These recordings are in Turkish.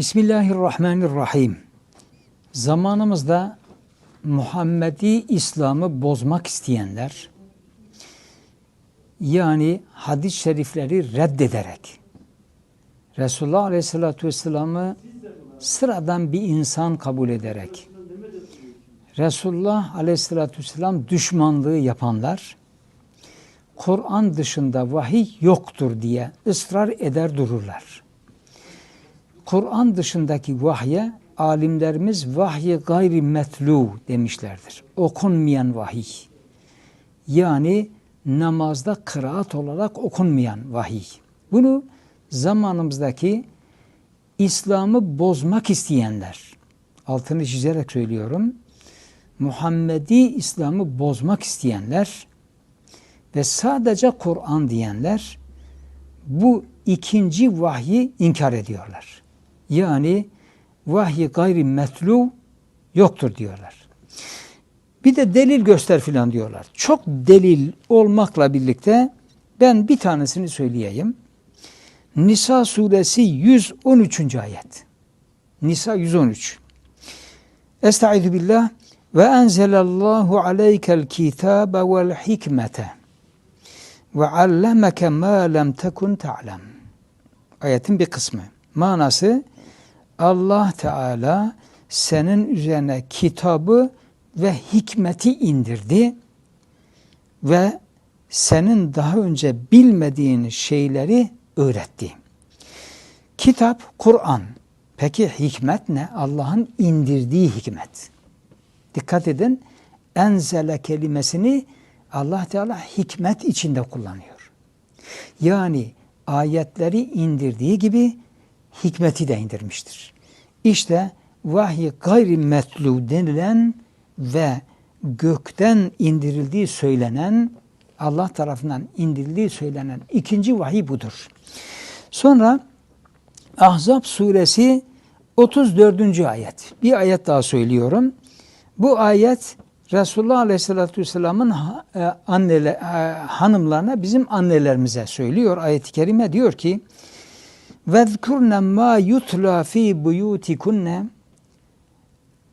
Bismillahirrahmanirrahim. Zamanımızda Muhammedi İslam'ı bozmak isteyenler, yani hadis-i şerifleri reddederek, Resulullah Aleyhisselatü Vesselam'ı sıradan bir insan kabul ederek, Resulullah Aleyhisselatü Vesselam düşmanlığı yapanlar, Kur'an dışında vahiy yoktur diye ısrar eder dururlar. Kur'an dışındaki vahye alimlerimiz vahyi gayri metlu demişlerdir. Okunmayan vahiy. Yani namazda kıraat olarak okunmayan vahiy. Bunu zamanımızdaki İslam'ı bozmak isteyenler, altını çizerek söylüyorum, Muhammedi İslam'ı bozmak isteyenler ve sadece Kur'an diyenler bu ikinci vahyi inkar ediyorlar. Yani vahyi gayri metlu yoktur diyorlar. Bir de delil göster filan diyorlar. Çok delil olmakla birlikte ben bir tanesini söyleyeyim. Nisa suresi 113. ayet. Nisa 113. Estaizu billah ve enzelallahu aleykel kitabe vel hikmete ve allemeke ma lem tekun ta'lem. Ayetin bir kısmı. Manası Allah Teala senin üzerine kitabı ve hikmeti indirdi ve senin daha önce bilmediğin şeyleri öğretti. Kitap Kur'an. Peki hikmet ne? Allah'ın indirdiği hikmet. Dikkat edin. Enzele kelimesini Allah Teala hikmet içinde kullanıyor. Yani ayetleri indirdiği gibi hikmeti de indirmiştir. İşte vahiy gayri metlu denilen ve gökten indirildiği söylenen Allah tarafından indirildiği söylenen ikinci vahiy budur. Sonra Ahzab suresi 34. ayet. Bir ayet daha söylüyorum. Bu ayet Resulullah Aleyhisselatü Vesselam'ın e, annele, e, hanımlarına bizim annelerimize söylüyor. Ayet-i Kerime diyor ki Vezkurne ma yutla fi buyutikunne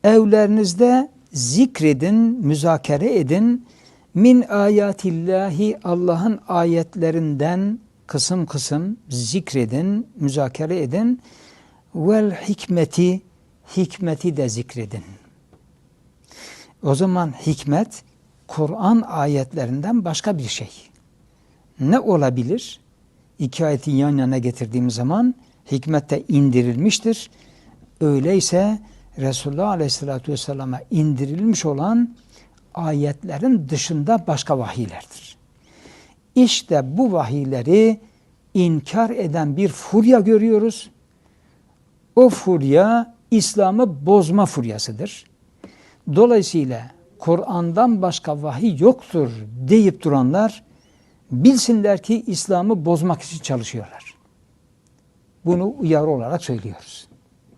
evlerinizde zikredin, müzakere edin. Min ayatillahi Allah'ın ayetlerinden kısım kısım zikredin, müzakere edin. Vel hikmeti, hikmeti de zikredin. O zaman hikmet Kur'an ayetlerinden başka bir şey. Ne olabilir? İki ayeti yan yana getirdiğimiz zaman hikmet de indirilmiştir. Öyleyse Resulullah Aleyhisselatü Vesselam'a indirilmiş olan ayetlerin dışında başka vahiylerdir. İşte bu vahiyleri inkar eden bir furya görüyoruz. O furya İslam'ı bozma furyasıdır. Dolayısıyla Kur'an'dan başka vahiy yoktur deyip duranlar bilsinler ki İslam'ı bozmak için çalışıyorlar. Bunu uyarı olarak söylüyoruz.